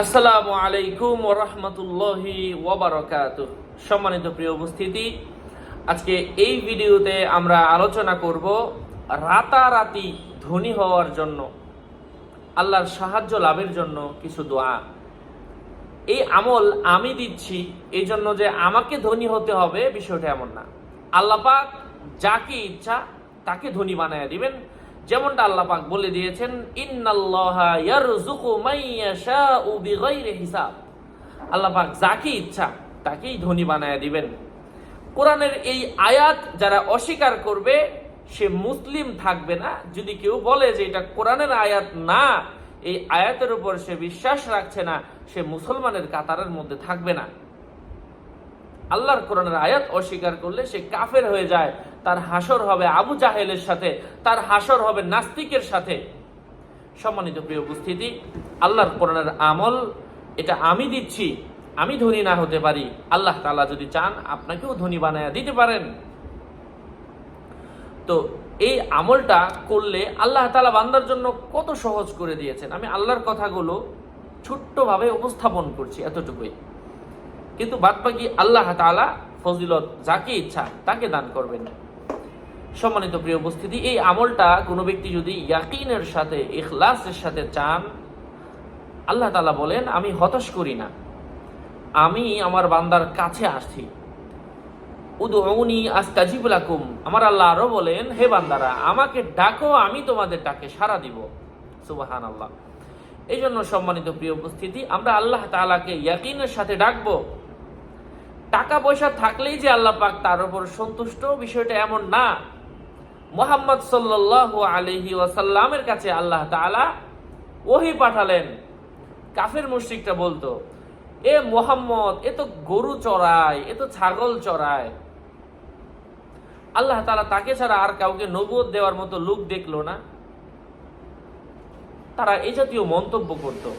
আসসালামু আলাইকুম ওরহমতুল্লাহি ওবরাকাত সম্মানিত প্রিয় উপস্থিতি, আজকে এই ভিডিওতে আমরা আলোচনা করব রাতারাতি ধনী হওয়ার জন্য, আল্লাহর সাহায্য লাভের জন্য কিছু দোয়া। এই আমল আমি দিচ্ছি এই জন্য যে আমাকে ধনী হতে হবে, বিষয়টা এমন না। আল্লাহ পাক যাকে ইচ্ছা তাকে ধনী বানায় দিবেন। যেমনটা আল্লাহ পাক বলে দিয়েছেন, ইন্নাল্লাহা হিসাব। আল্লাহ পাক যাকে ইচ্ছা তাকেই ধনী বানায় দিবেন। কোরআনের এই আয়াত যারা অস্বীকার করবে, সে মুসলিম থাকবে না। যদি কেউ বলে যে এটা কোরআনের আয়াত না, এই আয়াতের উপর সে বিশ্বাস রাখছে না, সে মুসলমানের কাতারের মধ্যে থাকবে না। আল্লাহর কোরআনের আয়াত অস্বীকার করলে সে কাফের হয়ে যায়। তার হাসর হবে আবু জাহেলের সাথে, তার হাসর হবে নাস্তিকের সাথে। সম্মানিত প্রিয় উপস্থিতি, আল্লাহর কোরআনের আমল, এটা আমি দিচ্ছি, আমি ধনী না হতে পারি। আল্লাহ তাআলা যদি চান, আপনাকেও ধনী বানায় দিতে পারেন। তো এই আমলটা করলে আল্লাহ তালা বান্দার জন্য কত সহজ করে দিয়েছেন। আমি আল্লাহর কথাগুলো ছোট্টভাবে উপস্থাপন করছি এতটুকুই। কিন্তু বাদ বাদবাকি আল্লাহ তাআলা ফজিলত যাকে ইচ্ছা তাকে দান করবেন। সম্মানিত প্রিয় উপস্থিতি, এই আমলটা কোনো ব্যক্তি যদি ইয়াকিনের সাথে, ইখলাসের সাথে চান, আল্লাহ তালা বলেন, আমি হতাশ করি না। আমি আমার বান্দার কাছে আসছি। উদৌনি আস্তাজিব লাকুম। আমার আল্লাহ আরও বলেন, হে বান্দারা, আমাকে ডাকো, আমি তোমাদের ডাকে সাড়া দিব। সুবাহান আল্লাহ এই জন্য সম্মানিত প্রিয় উপস্থিতি, আমরা আল্লাহ তাআলাকে ইয়াকিনের সাথে ডাকবো। টাকা পয়সা থাকলেই যে আল্লাহ পাক তার উপর সন্তুষ্ট, বিষয়টা এমন না। মোহাম্মদ সাল্লাল্লাহু আলাইহি ওয়াসাল্লামের কাছে আল্লাহ তাআলা ওহি পাঠালেন। কাফের মুশরিকটা বলতো, এ মোহাম্মদ, এ তো গরু চড়ায় এ তো ছাগল চড়ায় আল্লাহ তালা তাকে ছাড়া আর কাউকে নবুয়ত দেওয়ার মতো লোক দেখল না। তারা এই জাতীয় মন্তব্য করতো।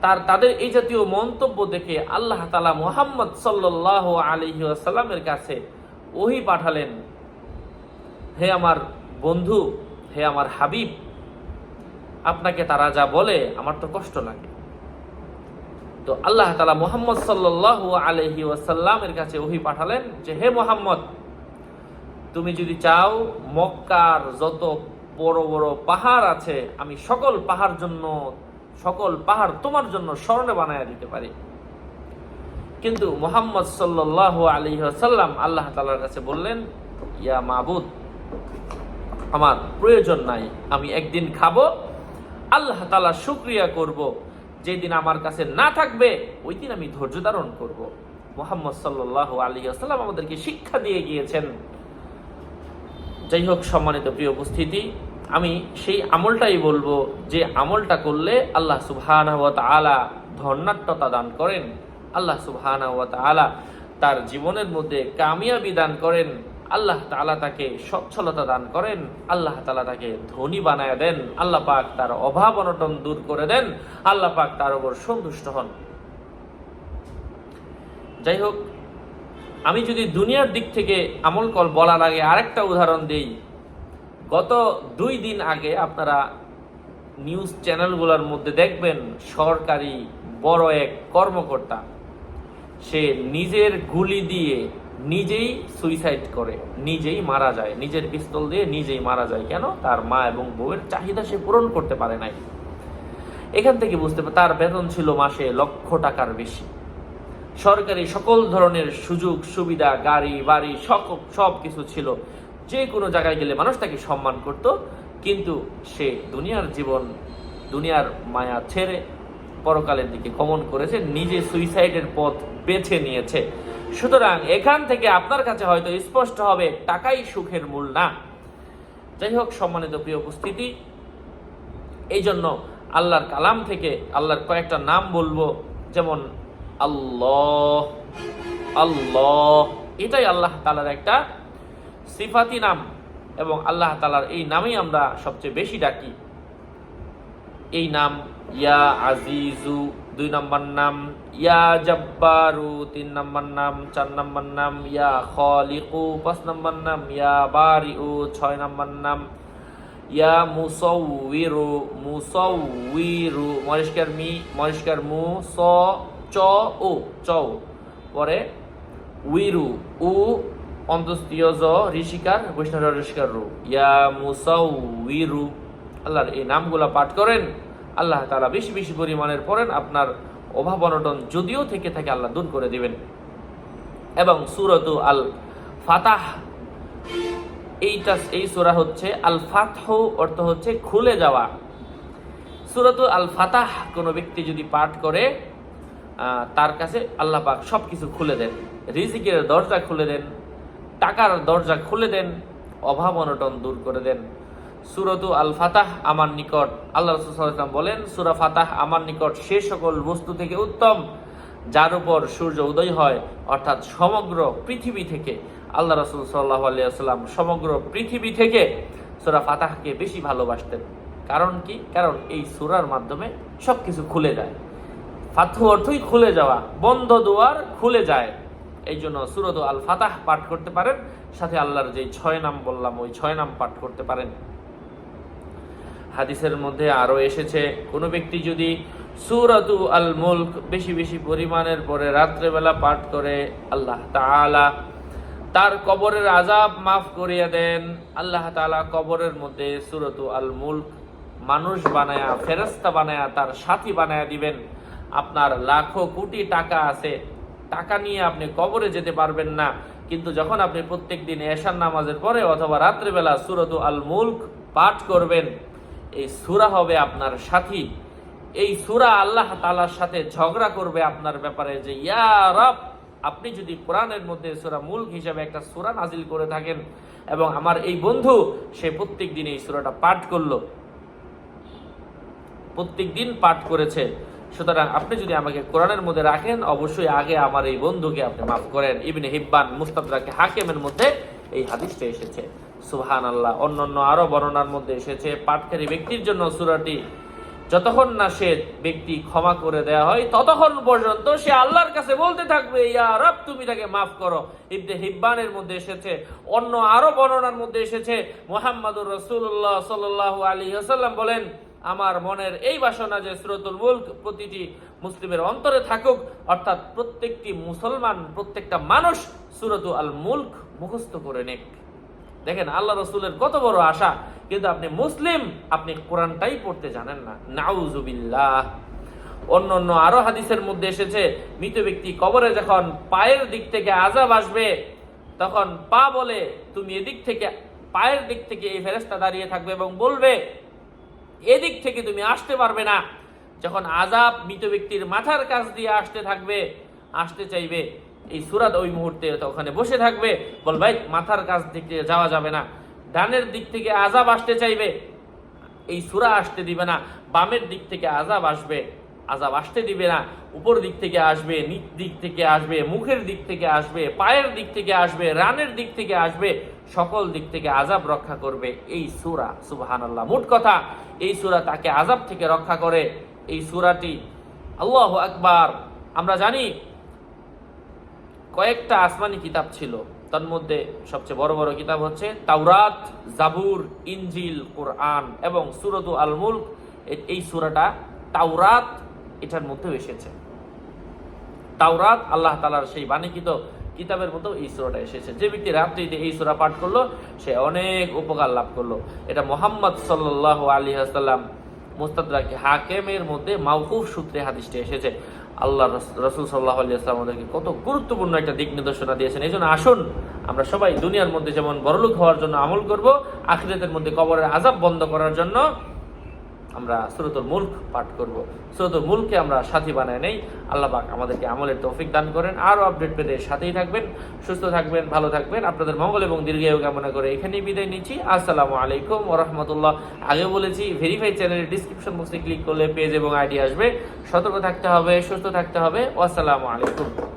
তার, তাদের এই জাতীয় মন্তব্য দেখে আল্লাহ তালা মোহাম্মদ সাল্লাহ আলহি আসাল্লামের কাছে ওহি পাঠালেন। হে আমার বন্ধু, হে আমার হাবিব, আপনাকে তারা যা বলে আমার তো কষ্ট লাগে। তো আল্লাহ তালা মোহাম্মদ সাল্লাহ আলহি ওয়াসাল্লামের কাছে ওহি পাঠালেন যে, হে মোহাম্মদ, তুমি যদি চাও মক্কার যত বড় বড় পাহাড় আছে, আমি সকল পাহাড় জন্য, সকল পাহাড় তোমার জন্য স্মরণে বানায় দিতে পারি। কিন্তু মোহাম্মদ সাল্লাহ আলী সাল্লাম আল্লাহ তালার কাছে বললেন, ইয়া মাবুদ আমার প্রয়োজন নাই, আমি একদিন খাব। আল্লাহ তালা শুক্রিয়া করব। যেদিন আমার কাছে না থাকবে, ওই দিন আমি ধৈর্য ধারণ করব। মোহাম্মদ সাল্লাহ আলী সাল্লাম আমাদেরকে শিক্ষা দিয়ে গিয়েছেন। যাই হোক, সম্মানিত প্রিয় উপস্থিতি, আমি সেই আমলটাই বলব যে আমলটা করলে আল্লাহ সুবহান আলা ধর্নাট্যতা দান করেন। আল্লাহ সুবহান আলা তার জীবনের মধ্যে কামিয়াবি দান করেন। আল্লাহ তালা তাকে সচ্ছলতা দান করেন, আল্লাহ তালা তাকে ধনী বানায় দেন, আল্লাহ পাক তার অভাব অনটন দূর করে দেন, আল্লাহ পাক তার উপর সন্তুষ্ট হন। যাই হোক আমি যদি দুনিয়ার দিক থেকে আমল কল বলার আগে আরেকটা উদাহরণ দিই। গত দুই দিন আগে আপনারা নিউজ চ্যানেলগুলোর মধ্যে দেখবেন, সরকারি বড় এক কর্মকর্তা, সে নিজের গুলি দিয়ে নিজেই সুইসাইড করে, নিজেই মারা যায়। নিজের পিস্তল দিয়ে নিজেই মারা যায়। কেন? তার মা এবং বউয়ের চাহিদা সে পূরণ করতে পারে নাই। এখান থেকে বুঝতে পারে তার বেতন ছিল মাসে লক্ষ টাকার বেশি। সরকারি সকল ধরনের সুযোগ, সুবিধা, গাড়ি, বাড়ি সব সব কিছু ছিল। যে কোনো জায়গায় গেলে মানুষ তাকে সম্মান করত, কিন্তু সে দুনিয়ার জীবন, দুনিয়ার মায়া ছেড়ে পরকালের দিকে গমন করেছে, নিজে সুইসাইডের পথ বেছে নিয়েছে। সুতরাং এখান থেকে আপনার কাছে হয়তো স্পষ্ট হবে, টাকাই সুখের মূল না। যাই হোক, সম্মানিত প্রিয় উপস্থিতি এই জন্য আল্লাহর কালাম থেকে আল্লাহর কয়েকটা নাম বলব, যেমন আল্লাহ আল্লাহ, এটাই আল্লাহ তালার একটা সিফাতি নাম এবং আল্লাহ তালার এই নামেই আমরা সবচেয়ে বেশি ডাকি। এই নাম, ইয়া আজিজু দুই নম্বর নাম, ইয়া জব্বারু, তিন নম্বর নাম, চার নম্বর নাম, ইয়া খলিকু, পাঁচ নম্বর নাম, ইয়া বারিউ, ছয় নম্বর নাম, ইয়া মুসউইরু মুসউইরু মরিষ্কার মি, মরিষ্কার মু, স, চ ও চ পরে উইরু, উ অন্তস্তীয় জ, ঋষিকার বৈষ্ণব ঋষিকার রু ইয়া মুসউইরু আল্লাহর এই নামগুলা পাঠ করেন। আল্লাহ তাআলা বেশি বেশি পরিমাণের পড়েন আপনার অভাব অনটন যদিও থেকে থাকে আল্লাহ দূর করে দিবেন। এবং সুরতু আল ফাতাহ এইটা, এই সুরা হচ্ছে আল ফাতহ অর্থ হচ্ছে খুলে যাওয়া। সুরত আল ফাতাহ কোনো ব্যক্তি যদি পাঠ করে তার কাছে আল্লাহ পাক সব কিছু খুলে দেন। রিজিকের দরজা খুলে দেন, টাকার দরজা খুলে দেন, অভাব অনটন দূর করে দেন। সুরতু আল ফাতাহ আমার নিকট। আল্লাহ রসুলাম বলেন, সুরা ফাতাহ আমার নিকট সে সকল বস্তু থেকে উত্তম, যার উপর সূর্য উদয় হয়, অর্থাৎ সমগ্র পৃথিবী থেকে। আল্লাহ রসুল সাল্লাহ আলিয়াল্লাম সমগ্র পৃথিবী থেকে সুরা ফাতাহকে বেশি ভালোবাসতেন। কারণ কি? কারণ এই সুরার মাধ্যমে সব কিছু খুলে যায়। ফাতহু অর্থই খুলে যাওয়া, বন্ধ দুয়ার খুলে যায়। এই জন্য সুরত আল ফাতাহ পাঠ করতে পারেন, সাথে আল্লাহর যে ছয় নাম বললাম, ওই ছয় নাম পাঠ করতে পারেন। হাদিসের মধ্যে আরও এসেছে, কোনো ব্যক্তি যদি সুরাতু আল মুলক বেশি বেশি পরিমাণের পরে রাত্রেবেলা পাঠ করে, আল্লাহ তাআলা তার কবরের আজাব মাফ করিয়ে দেন। আল্লাহ তাআলা কবরের মধ্যে সুরতু আল মুলক মানুষ বানায়া ফেরেস্তা বানায়া, তার সাথী বানায়া দিবেন। আপনার লাখো কোটি টাকা আছে, টাকা নিয়ে আপনি কবরে যেতে পারবেন না। কিন্তু যখন আপনি প্রত্যেক দিন এশার নামাজের পরে অথবা রাত্রিবেলা সুরতু আল মুলক পাঠ করবেন এই সুরা হবে আপনার সাথী। এই সুরা আল্লাহ তালার সাথে ঝগড়া করবে আপনার ব্যাপারে যে, ইয়া রব, আপনি যদি কোরআনের মধ্যে সুরা মুলক হিসাবে একটা সুরা নাজিল করে থাকেন এবং আমার এই বন্ধু, সে প্রত্যেক দিন এই সুরাটা পাঠ করল। প্রত্যেক দিন পাঠ করেছে। সুতরাং আপনি যদি আমাকে কোরআনের মধ্যে রাখেন, অবশ্যই আগে আমার এই বন্ধুকে আপনি মাফ করেন। ইবনে হিব্বান মুস্তাদরাকে হাকিমের মধ্যে এই হাদিসটা এসেছে। সুবহান আল্লাহ অন্যান্য আরও বর্ণনার মধ্যে এসেছে পাঠকারী ব্যক্তির জন্য সুরাটি যতক্ষণ না সে ব্যক্তি ক্ষমা করে দেয়া হয়, ততক্ষণ পর্যন্ত সে আল্লাহর কাছে বলতে থাকবে, ইয়া রব, তুমি তাকে মাফ করো। ইবনে হিব্বানের মধ্যে এসেছে, অন্য আরও বর্ণনার মধ্যে এসেছে, মুহাম্মাদুর রাসূলুল্লাহ সাল্লাল্লাহু আলাইহি ওয়াসাল্লাম বলেন, আমার মনের এই বাসনা যে সুরতুল মুলক প্রতিটি মুসলিমের অন্তরে থাকুক, অর্থাৎ প্রত্যেকটি মুসলমান, প্রত্যেকটা মানুষ সুরতু আল মুলক মুখস্থ করে নেক। দেখেন, আল্লাহ রসুলের কত বড় আশা। কিন্তু আপনি মুসলিম, আপনি কোরআনটাই পড়তে জানেন না। নাউজুবিল্লাহ। অন্য অন্য আরও হাদিসের মধ্যে এসেছে, মৃত ব্যক্তি কবরে যখন পায়ের দিক থেকে আজাব আসবে, তখন পা বলে, তুমি এদিক থেকে, পায়ের দিক থেকে এই ফেরেস্তা দাঁড়িয়ে থাকবে এবং বলবে, এদিক থেকে তুমি আসতে পারবে না। যখন আজাব মৃত ব্যক্তির মাথার কাছ দিয়ে আসতে থাকবে, আসতে চাইবে এই সুরাত ওই মুহূর্তে ওখানে বসে থাকবে। বল ভাই, মাথার কাছ থেকে যাওয়া যাবে না। ডানের দিক থেকে আজাব আসতে চাইবে। এই সুরা আসতে দিবে না। বামের দিক থেকে আজাব আসবে। আজাব আসতে দিবে না। উপর দিক থেকে আসবে, নিচ দিক থেকে আসবে, মুখের দিক থেকে আসবে, পায়ের দিক থেকে আসবে, রানের দিক থেকে আসবে, সকল দিক থেকে আজাব রক্ষা করবে এই সুরা। সুবাহান আল্লাহ মোট কথা, এই সুরা তাকে আজাব থেকে রক্ষা করে। এই সুরাটি আল্লাহ আকবার। আমরা জানি কয়েকটা আসমানি কিতাব ছিল। তার মধ্যে সবচেয়ে বড় বড় কিতাব হচ্ছে তাওরাত, জাবুর, ইনজিল, কোরআন এবং সুরত আল মুলক এই সুরাটা তাওরাত এটার মধ্যেও এসেছে। তাওরাত আল্লাহ তালার সেই বাণিকিত কিতাবের মতো এই সুরাটা এসেছে। যে ব্যক্তি রাত্রিতে এই সুরা পাঠ করল, সে অনেক উপকার লাভ করল। এটা মোহাম্মদ সাল্লাহ আলী আসাল্লাম মুস্তাদাকে হাকেমের মধ্যে মাউকুফ সূত্রে হাদিসটি এসেছে। আল্লাহ রসুল সাল্লাহ আলী আমাদেরকে কত গুরুত্বপূর্ণ একটা দিক নির্দেশনা দিয়েছেন। এই জন্য আসুন, আমরা সবাই দুনিয়ার মধ্যে যেমন বড়লোক হওয়ার জন্য আমল করব, আখিরাতের মধ্যে কবরের আজাব বন্ধ করার জন্য আমরা সুরতুল মুল্ক পাঠ করব। সুরতুল মুলকে আমরা সাথী বানায় নেই। আল্লাহ পাক আমাদেরকে আমলের তৌফিক দান করেন। আরও আপডেট পেতে সাথেই থাকবেন, সুস্থ থাকবেন, ভালো থাকবেন। আপনাদের মঙ্গল এবং দীর্ঘায়ু কামনা করে এখানেই বিদায় নিচ্ছি। আসসালামু আলাইকুম ওরহমতুল্লাহ আগে বলেছি ভেরিফাই চ্যানেলের ডিসক্রিপশন বক্সে ক্লিক করলে পেজ এবং আইডি আসবে। সতর্ক থাকতে হবে, সুস্থ থাকতে হবে। আসসালামু আলাইকুম।